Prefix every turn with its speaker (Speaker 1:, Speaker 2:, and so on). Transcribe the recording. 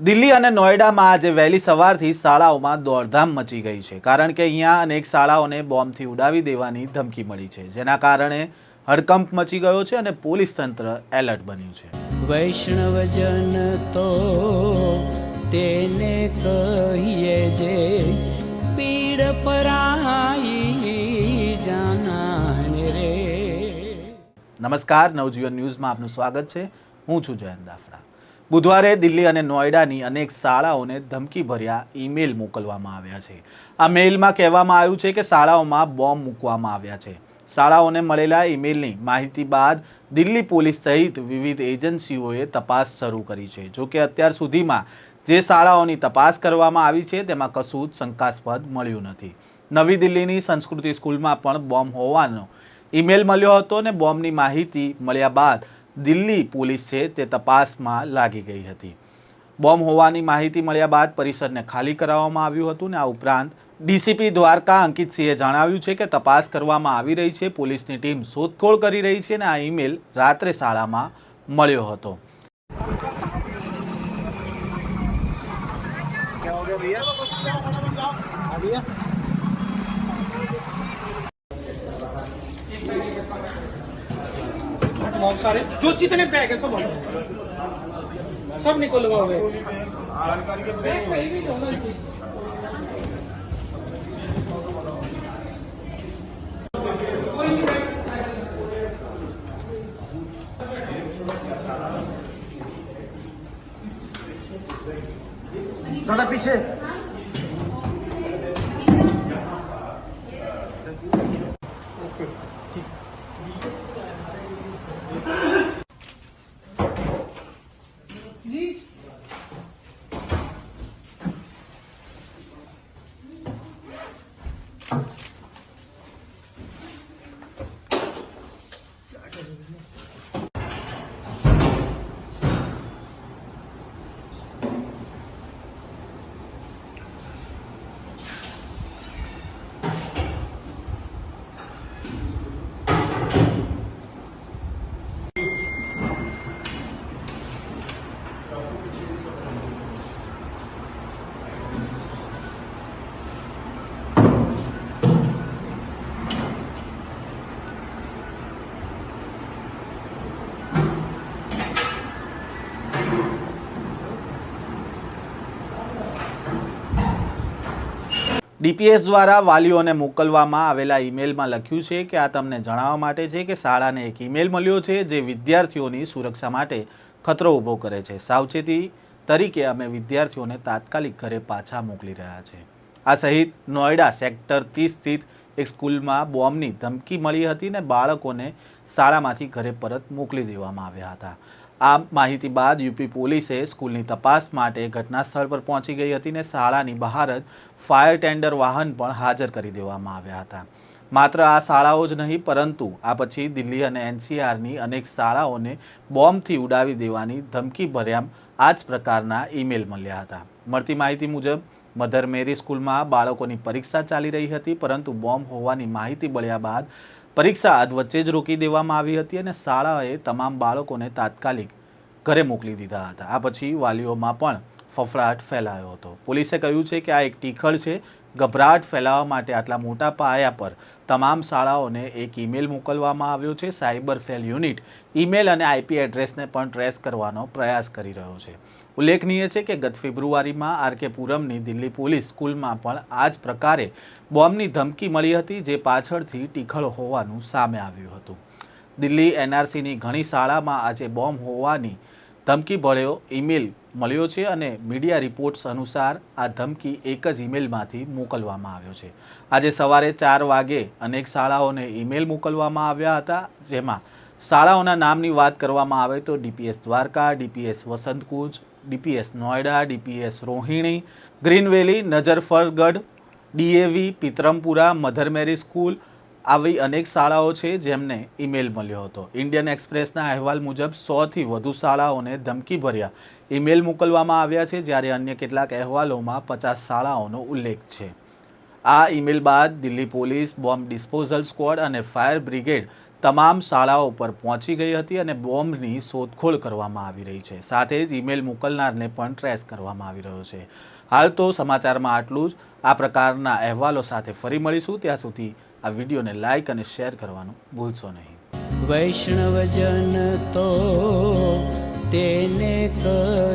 Speaker 1: દિલ્હી અને નોઈડામાં આજે વહેલી સવારથી શાળાઓમાં દોડધામ મચી ગઈ છે. કારણ કે અહીંયા અનેક શાળાઓને બોમ્બથી ઉડાવી દેવાની ધમકી મળી છે. જેના કારણે હડકંપ મચી ગયો છે અને પોલીસ તંત્ર એલર્ટ બન્યું છે.
Speaker 2: વૈષ્ણવજન તો તેને કહીએ જે પીડ પરાઈ જાનાને રે.
Speaker 1: નમસ્કાર નવજીવન ન્યૂઝમાં આપનું સ્વાગત છે. હું છું જયંત દાફડા. બુધવારે દિલ્હી અને નોઈડાની અનેક શાળાઓને ધમકીભર્યા ઈમેલ મોકલવામાં આવ્યા છે. આ મેઇલમાં કહેવામાં આવ્યું છે કે શાળાઓમાં બોમ્બ મૂકવામાં આવ્યા છે. શાળાઓને મળેલા ઈમેલની માહિતી બાદ દિલ્હી પોલીસ સહિત વિવિધ એજન્સીઓએ તપાસ શરૂ કરી છે. જોકે અત્યાર સુધીમાં જે શાળાઓની તપાસ કરવામાં આવી છે, તેમાં કશું જ શંકાસ્પદ મળ્યું નથી. નવી દિલ્હીની સંસ્કૃતિ સ્કૂલમાં પણ બોમ્બ હોવાનો ઈમેલ મળ્યો હતો અને બોમ્બની માહિતી મળ્યા બાદ દિલ્હી પોલીસ છે તે તપાસમાં લાગી ગઈ હતી. બોમ્બ હોવાની માહિતી મળ્યા બાદ પરિસરને ખાલી કરાવવામાં આવ્યું હતું ને આ ઉપરાંત ડીસીપી દ્વારકા અંકિતસિંહે જણાવ્યું છે કે તપાસ કરવામાં આવી રહી છે, પોલીસની ટીમ શોધખોળ કરી રહી છે અને આ ઈમેલ રાત્રે શાળામાં મળ્યો હતો.
Speaker 3: बहुत सारे जो जितने बैग है सब हटो। सब निकलवाओगे बैग कहीं भी नहीं होना चाहिए। कोई भी
Speaker 4: Thank you.
Speaker 1: ડીપીએસ દ્વારા વાલીઓને મોકલવામાં આવેલા ઈમેલમાં લખ્યું છે કે આ તમને જણાવવા માટે છે કે શાળાને એક ઈમેલ મળ્યો છે જે વિદ્યાર્થીઓની સુરક્ષા માટે ખતરો ઊભો કરે છે. સાવચેતી તરીકે અમે વિદ્યાર્થીઓને તાત્કાલિક ઘરે પાછા મોકલી રહ્યા છે. આ સહિત નોઈડા સેક્ટર ત્રીસ સ્થિત એક સ્કૂલમાં બોમ્બની ધમકી મળી હતી ને બાળકોને શાળામાંથી ઘરે પરત મોકલી દેવામાં આવ્યા હતા. આ માહિતી બાદ યુપી પોલીસે સ્કૂલની તપાસ માટે ઘટના સ્થળ પર પહોંચી ગઈ હતી ને શાળાની બહાર જ ફાયર ટેન્ડર વાહન પણ હાજર કરી દેવામાં આવ્યા હતા. માત્ર આ શાળાઓ જ નહીં, પરંતુ આ પછી દિલ્હી અને એનસીઆરની અનેક શાળાઓને બોમ્બથી ઉડાવી દેવાની ધમકી ભર્યા આ જ પ્રકારના ઈમેલ મળ્યા હતા. મળતી માહિતી મુજબ મધર મેરી સ્કૂલમાં બાળકોની પરીક્ષા ચાલી રહી હતી, પરંતુ બોમ્બ હોવાની માહિતી મળ્યા બાદ પરીક્ષા અધ વચ્ચે જ રોકી દેવામાં આવી હતી અને શાળાએ તમામ બાળકોને તાત્કાલિક ઘરે મોકલી દીધા હતા. આ પછી વાલીઓમાં પણ ફફડાટ ફેલાયો હતો. પોલીસે કહ્યું છે કે આ એક ટીખળ છે. ગભરાટ ફેલાવવા માટે આટલા મોટા પાયા પર તમામ શાળાઓને એક ઈમેલ મોકલવામાં આવ્યો છે. સાયબર સેલ યુનિટ ઈમેલ અને આઈપી એડ્રેસને પણ ટ્રેસ કરવાનો પ્રયાસ કરી રહ્યો છે. ઉલ્લેખનીય છે કે ગત ફેબ્રુઆરીમાં આરકે પુરમની દિલ્હી પોલીસ સ્કૂલમાં પણ આ જ પ્રકારે બોમ્બની ધમકી મળી હતી જે પાછળથી ટીખળ હોવાનું સામે આવ્યું હતું. દિલ્હી એનઆરસીની ઘણી શાળામાં આજે બોમ્બ હોવાની ધમકી ભળ્યો ઈમેલ મળ્યો છે અને મીડિયા રિપોર્ટ્સ અનુસાર આ ધમકી એક જ ઈમેલમાંથી મોકલવામાં આવ્યો છે. આજે સવારે ચાર વાગે અનેક શાળાઓને ઈમેલ મોકલવામાં આવ્યા હતા, જેમાં શાળાઓના નામની વાત કરવામાં આવે તો DPS Dwarka, DPS Vasantkunj DPS Noida DPS Rohini green valley Najafgarh DAV, Pitampura, mother Mary school આવી અનેક શાળાઓ છે જેમને ઈમેલ મળ્યો હતો. ઇન્ડિયન એક્સપ્રેસના અહેવાલ મુજબ સોથી વધુ શાળાઓને ધમકી ભર્યા ઈમેલ મોકલવામાં આવ્યા છે, જ્યારે અન્ય કેટલાક અહેવાલોમાં પચાસ શાળાઓનો ઉલ્લેખ છે. આ ઈમેલ બાદ Delhi police, bomb disposal squad અને ફાયર બ્રિગેડ તમામ શાળાઓ પર પહોંચી ગઈ હતી અને બોમ્બની શોધખોળ કરવામાં આવી રહી છે. સાથે જ ઈમેલ મોકલનારને પણ ટ્રેસ કરવામાં આવી રહ્યો છે. હાલ તો સમાચારમાં આટલું જ. આ પ્રકારના અહેવાલો સાથે ફરી મળીશું. ત્યાં સુધી આ વિડીયોને લાઇક અને શેર કરવાનું ભૂલશો નહીં.
Speaker 2: વૈષ્ણવજન તો તેને કહીએ